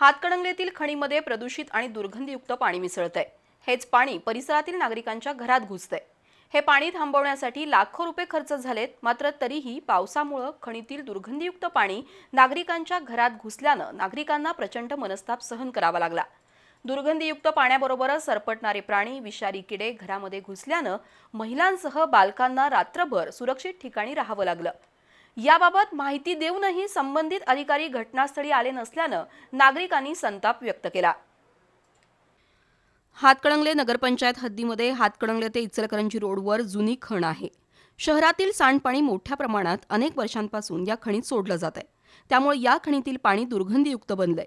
हातकणंगलेतील खणीमध्ये प्रदूषित आणि दुर्गंधीयुक्त पाणी मिसळतंय. हेच पाणी परिसरातील नागरिकांच्या घरात घुसतंय. हे पाणी थांबवण्यासाठी लाखो रुपये खर्च झालेत मात्र तरीही पावसामुळं खणीतील दुर्गंधीयुक्त पाणी नागरिकांच्या घरात घुसल्यानं नागरिकांना प्रचंड मनस्ताप सहन करावा लागला. दुर्गंधीयुक्त पाण्याबरोबरच सरपटणारे प्राणी विषारी किडे घरामध्ये घुसल्यानं महिलांसह बालकांना रात्रभर सुरक्षित ठिकाणी राहावं लागलं. याबाबत माहिती देऊनही संबंधित अधिकारी घटनास्थळी आले नसल्यानं नागरिकांनी संताप व्यक्त केला. हातकणंगले नगरपंचायत हद्दीमध्ये हातकणंगले ते इचलकरंजी रोडवर जुनी खण आहे. शहरातील सांडपाणी मोठ्या प्रमाणात अनेक वर्षांपासून या खणीत सोडलं जात आहे त्यामुळे या खणीतील पाणी दुर्गंधीयुक्त बनलंय.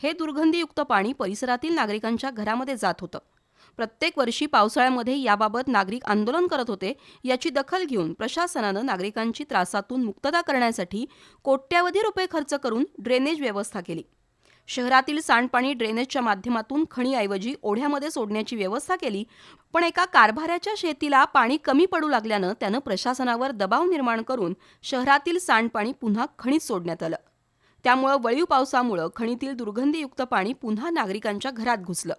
हे दुर्गंधीयुक्त पाणी परिसरातील नागरिकांच्या घरामध्ये जात होतं. प्रत्येक वर्षी पावसाळ्यामध्ये याबाबत नागरिक आंदोलन करत होते. याची दखल घेऊन प्रशासनानं नागरिकांची त्रासातून मुक्तता करण्यासाठी कोट्यावधी रुपये खर्च करून ड्रेनेज व्यवस्था केली. शहरातील सांडपाणी ड्रेनेजच्या माध्यमातून खणीऐवजी ओढ्यामध्ये सोडण्याची व्यवस्था केली पण एका कारभाऱ्याच्या शेतीला पाणी कमी पडू लागल्यानं त्यानं प्रशासनावर दबाव निर्माण करून शहरातील सांडपाणी पुन्हा खणीत सोडण्यात आलं. त्यामुळं वळीव पावसामुळं खणीतील दुर्गंधीयुक्त पाणी पुन्हा नागरिकांच्या घरात घुसलं.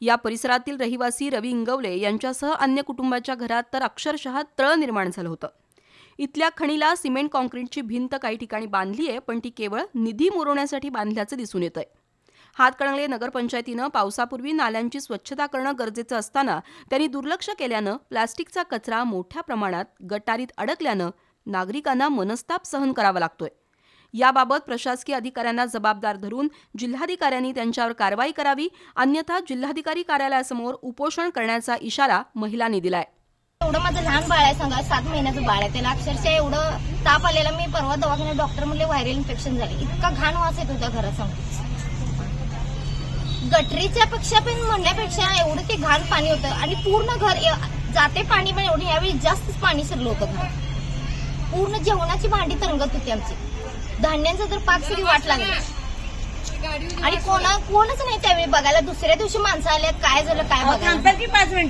या परिसरातील रहिवासी रवी इंगवले यांच्यासह अन्य कुटुंबाच्या घरात तर अक्षरशः तळ निर्माण झालं होतं. इथल्या खणीला सिमेंट कॉन्क्रीटची भिंत काही ठिकाणी बांधली आहे पण ती केवळ निधी मुरवण्यासाठी बांधल्याचं दिसून येत आहे हातकणंगले नगरपंचायतीनं पावसापूर्वी नाल्यांची स्वच्छता करणं गरजेचं असताना त्यांनी दुर्लक्ष केल्यानं प्लास्टिकचा कचरा मोठ्या प्रमाणात गटारीत अडकल्यानं नागरिकांना मनस्ताप सहन करावा लागतोय. याबाबत प्रशासकीय अधिकाऱ्यांना जबाबदार धरून जिल्हाधिकाऱ्यांनी त्यांच्यावर कारवाई करावी अन्यथा जिल्हाधिकारी कार्यालयासमोर उपोषण करण्याचा इशारा महिलांनी दिलाय. एवढं माझं लहान बाळ आहे सांगा सात महिन्याचं बाळ आहे. त्याला अक्षरशः एवढं ताप आलेला मी परवा दवाखान्यात डॉक्टर म्हणले व्हायरल इन्फेक्शन झाले. इतका घाण वास येत होता घरात सांगतो गटरीच्या पेक्षा पण म्हणण्यापेक्षा एवढं ते घाण पाणी होतं. आणि पूर्ण घर जाते पाणी पण एवढं यावेळी जास्तच पाणी शिरलं होतं. घरात पूर्ण जेवणाची भांडी तरंगत होती आमची. धान्यांचा तर पाक सगळी वाट लागली. आणि कोणा कोणच नाही त्यावेळी बघायला. दुसऱ्या दिवशी माणसं आल्यात काय झालं काय बघायला? की पाच मिनिटं?